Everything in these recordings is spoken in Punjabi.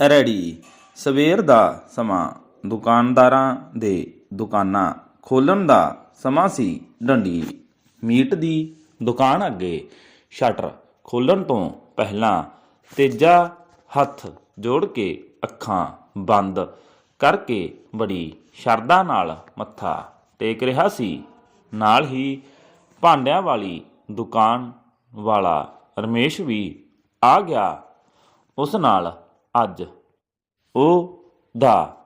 ਰੈਡੀ। ਸਵੇਰ ਦਾ ਸਮਾਂ। ਦੁਕਾਨਦਾਰਾਂ ਦੇ ਦੁਕਾਨਾਂ ਖੋਲਣ ਦਾ ਸਮਾਂ ਸੀ ਡੰਡੀ। ਮੀਟ ਦੀ ਦੁਕਾਨ ਅੱਗੇ ਸ਼ਟਰ ਖੋਲਣ ਤੋਂ ਪਹਿਲਾਂ ਤੇਜਾ ਹੱਥ ਜੋੜ ਕੇ ਅੱਖਾਂ ਬੰਦ ਕਰਕੇ ਬੜੀ ਸ਼ਰਧਾ ਨਾਲ ਮੱਥਾ ਟੇਕ ਰਿਹਾ ਸੀ। ਨਾਲ ਹੀ ਭਾਂਡਿਆਂ ਵਾਲੀ ਦੁਕਾਨ ਵਾਲਾ ਰਮੇਸ਼ ਵੀ ਆ ਗਿਆ। ਉਸ ਨਾਲ ਅੱਜ। ਉਹ ਦਾ,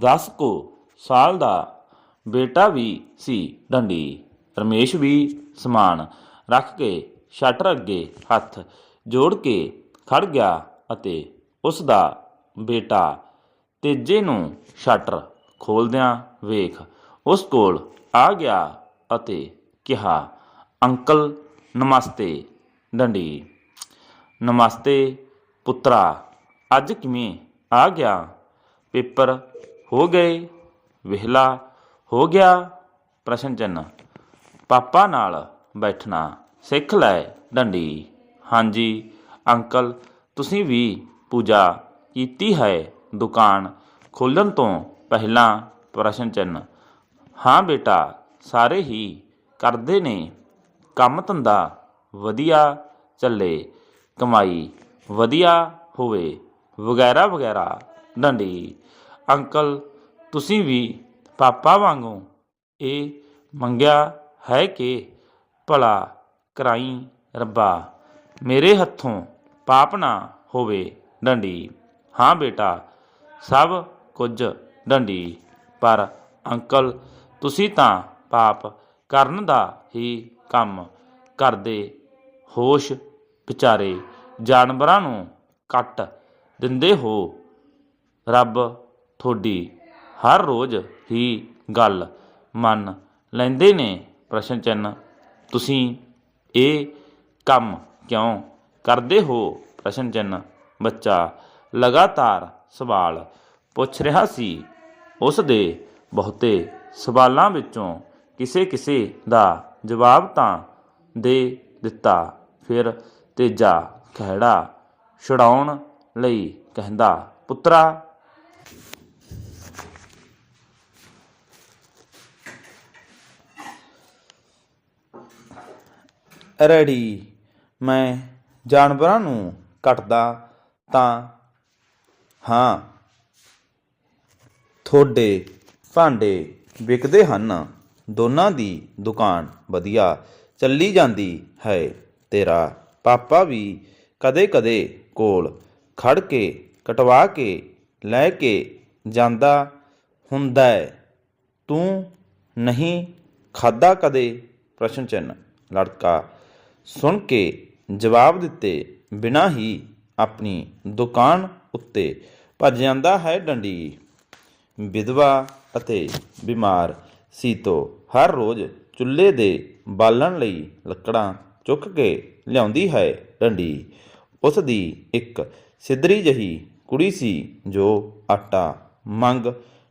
ਦਸ ਕੋ ਸਾਲ ਦਾ ਬੇਟਾ ਵੀ ਸੀ ਡੰਡੀ। ਰਮੇਸ਼ ਵੀ ਸਮਾਨ ਰੱਖ ਕੇ ਸ਼ਟਰ ਅੱਗੇ ਹੱਥ ਜੋੜ ਕੇ ਖੜ ਗਿਆ ਅਤੇ ਉਸ ਦਾ ਬੇਟਾ ਤੇਜੇ ਨੂੰ ਸ਼ਟਰ ਖੋਲਦਿਆਂ ਵੇਖ ਉਸ ਕੋਲ ਆ ਗਿਆ ਅਤੇ ਕਿਹਾ, ਅੰਕਲ, ਨਮਸਤੇ ਡੰਡੀ। ਨਮਸਤੇ ਪੁੱਤਰਾ। ਅੱਜ ਕਿਵੇਂ ਆ ਗਿਆ? ਪੇਪਰ ਹੋ ਗਏ, ਵਿਹਲਾ ਹੋ ਗਿਆ, ਪ੍ਰਸ਼ਨ ਚਿੰਨ੍ਹ। ਪਾਪਾ ਨਾਲ ਬੈਠਣਾ ਸਿੱਖ ਲੈ ਡੰਡੀ। ਹਾਂਜੀ, ਅੰਕਲ, ਤੁਸੀਂ ਵੀ ਪੂਜਾ ਕੀਤੀ ਹੈ ਦੁਕਾਨ ਖੋਲ੍ਹਣ ਤੋਂ ਪਹਿਲਾਂ? ਪ੍ਰਸ਼ਨ ਚਿੰਨ੍ਹ। ਹਾਂ ਬੇਟਾ, ਸਾਰੇ ਹੀ ਕਰਦੇ ਨੇ। ਕੰਮ ਧੰਦਾ ਵਧੀਆ ਚੱਲੇ, ਕਮਾਈ ਵਧੀਆ ਹੋਵੇ। ਵਗੈਰਾ ਵਗੈਰਾ। ਡੰਡੀ, ਅੰਕਲ, ਤੁਸੀਂ ਵੀ ਪਾਪਾ ਵਾਂਗੂ ਇਹ ਮੰਗਿਆ ਹੈ ਕਿ ਭਲਾ ਕਰਾਈ ਰੱਬਾ। ਮੇਰੇ ਹੱਥੋਂ ਪਾਪ ਨਾ ਹੋਵੇ ਡੰਡੀ। ਹਾਂ ਬੇਟਾ, ਸਭ ਕੁਝ ਡੰਡੀ। ਪਰ ਅੰਕਲ, ਤੁਸੀਂ ਤਾਂ ਪਾਪ ਕਰਨ ਦਾ ਹੀ ਕੰਮ ਕਰਦੇ ਹੋਸ਼ ਵਿਚਾਰੇ। ਜਾਨਵਰਾਂ ਨੂੰ ਕੱਟ ਦਿੰਦੇ ਹੋ। ਰੱਬ ਤੁਹਾਡੀ ਹਰ ਰੋਜ਼ ਹੀ ਗੱਲ ਮੰਨ ਲੈਂਦੇ ਨੇ। ਪ੍ਰਸ਼ਨ ਚਿੰਨ੍ਹ, ਤੁਸੀਂ ਇਹ ਕੰਮ ਕਿਉਂ ਕਰਦੇ ਹੋ? ਪ੍ਰਸ਼ਨ ਚਿੰਨ੍ਹ, ਬੱਚਾ ਲਗਾਤਾਰ ਸਵਾਲ ਪੁੱਛ ਰਿਹਾ ਸੀ। ਉਸ ਦੇ ਬਹੁਤੇ ਸਵਾਲਾਂ ਵਿੱਚੋਂ ਕਿਸੇ ਕਿਸੇ ਦਾ ਜਵਾਬ ਤਾਂ ਦੇ ਦਿੱਤਾ। ਫਿਰ ਤੇਜਾ ਖਹਿੜਾ ਛੁਡਾਉਣ ਲਈ ਕਹਿੰਦਾ, ਪੁੱਤਰਾ। ਰੈਡੀ। ਮੈਂ ਜਾਨਵਰਾਂ ਨੂੰ ਕੱਟਦਾ ਤਾਂ, ਹਾਂ ਤੁਹਾਡੇ ਭਾਂਡੇ ਵਿਕਦੇ ਹਨ। ਦੋਨਾਂ ਦੀ ਦੁਕਾਨ ਵਧੀਆ ਚੱਲੀ ਜਾਂਦੀ ਹੈ। ਤੇਰਾ ਪਾਪਾ ਵੀ ਕਦੇ-ਕਦੇ ਕੋਲ ਖੜ ਕੇ, ਕਟਵਾ ਕੇ, ਲੈ ਕੇ ਜਾਂਦਾ ਹੁੰਦਾ ਹੈ। ਤੂੰ ਨਹੀਂ ਖਾਦਾ ਕਦੇ? ਪ੍ਰਸ਼ਨ ਚਿੰਨ੍ਹ। ਲੜਕਾ ਸੁਣ ਕੇ ਜਵਾਬ ਦਿੱਤੇ, ਬਿਨਾਂ ਹੀ ਆਪਣੀ ਦੁਕਾਨ ਉੱਤੇ ਭੱਜ ਜਾਂਦਾ ਹੈ ਡੰਡੀ। ਵਿਧਵਾ ਅਤੇ ਬਿਮਾਰ ਸੀਤੋ ਹਰ ਰੋਜ਼ ਚੁੱਲ੍ਹੇ ਦੇ ਬਾਲਣ ਲਈ ਲੱਕੜਾਂ ਚੁੱਕ ਕੇ ਲਿਆਉਂਦੀ ਹੈ ਡੰਡੀ। ਉਸ ਦੀ ਇੱਕ ਸਿੱਧਰੀ ਜਹੀ ਕੁੜੀ ਸੀ ਜੋ ਆਟਾ ਮੰਗ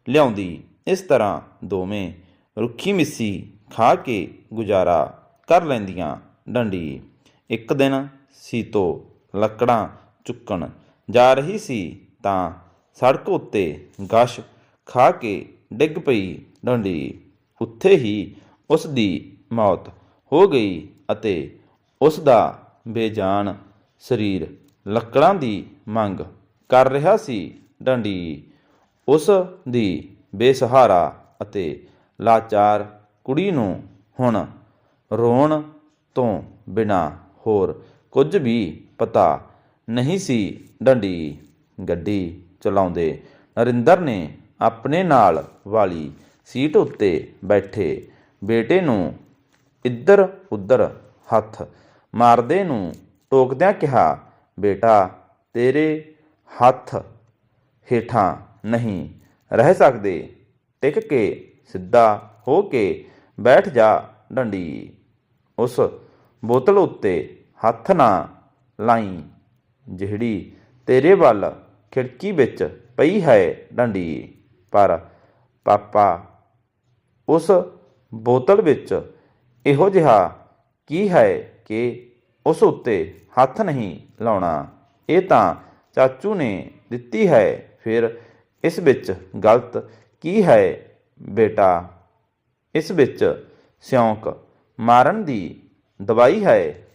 ਲਿਆਉਂਦੀ। ਇਸ ਤਰ੍ਹਾਂ ਦੋਵੇਂ ਰੁੱਖੀ ਮਿੱਸੀ ਖਾ ਕੇ ਗੁਜ਼ਾਰਾ ਕਰ ਲੈਂਦੀਆਂ ਡੰਡੀ। ਇੱਕ ਦਿਨ ਸੀਤੋ ਲੱਕੜਾਂ ਚੁੱਕਣ ਜਾ ਰਹੀ ਸੀ ਤਾਂ ਸੜਕ ਉੱਤੇ ਗਸ਼ ਖਾ ਕੇ ਡਿੱਗ ਪਈ ਡੰਡੀ। ਉੱਥੇ ਹੀ ਉਸ ਦੀ ਮੌਤ ਹੋ ਗਈ ਅਤੇ ਉਸ ਦਾ ਬੇਜਾਨ ਸਰੀਰ, ਲੱਕੜਾਂ ਦੀ ਮੰਗ ਕਰ ਰਿਹਾ ਸੀ ਡੰਡੀ। ਉਸ ਦੀ ਬੇਸਹਾਰਾ ਅਤੇ ਲਾਚਾਰ ਕੁੜੀ ਨੂੰ ਹੁਣ ਰੋਣ ਤੋਂ ਬਿਨਾ ਹੋਰ ਕੁਝ ਵੀ ਪਤਾ ਨਹੀਂ ਸੀ ਡੰਡੀ। ਗੱਡੀ ਚਲਾਉਂਦੇ ਨਰਿੰਦਰ ਨੇ ਆਪਣੇ ਨਾਲ ਵਾਲੀ ਸੀਟ ਉੱਤੇ ਬੈਠੇ ਬੇਟੇ ਨੂੰ ਇੱਧਰ ਉੱਧਰ ਹੱਥ ਮਾਰਦੇ ਨੂੰ ਟੋਕਦਿਆਂ ਕਿਹਾ, ਬੇਟਾ, ਤੇਰੇ ਹੱਥ ਹੇਠਾਂ ਨਹੀਂ ਰਹਿ ਸਕਦੇ। ਟਿਕ ਕੇ ਸਿੱਧਾ ਹੋ ਕੇ ਬੈਠ ਜਾ ਡੰਡੀ। ਉਸ ਬੋਤਲ ਉੱਤੇ ਹੱਥ ਨਾ ਲਾਈ, ਜਿਹੜੀ ਤੇਰੇ ਵੱਲ ਖਿੜਕੀ ਵਿੱਚ ਪਈ ਹੈ ਡੰਡੀ। ਪਰ ਪਾਪਾ, ਉਸ ਬੋਤਲ ਵਿੱਚ ਇਹੋ ਜਿਹਾ ਕੀ ਹੈ ਕਿ ਉਸ ਉੱਤੇ ਹੱਥ ਨਹੀਂ ਲਾਉਣਾ। ਇਹ ਤਾਂ ਚਾਚੂ ਨੇ ਦਿੱਤੀ ਹੈ। ਫਿਰ ਇਸ ਵਿੱਚ ਗਲਤ ਕੀ ਹੈ ਬੇਟਾ? ਇਸ ਵਿੱਚ ਸਿਉਂਕ ਮਾਰਨ ਦੀ ਦਵਾਈ ਹੈ।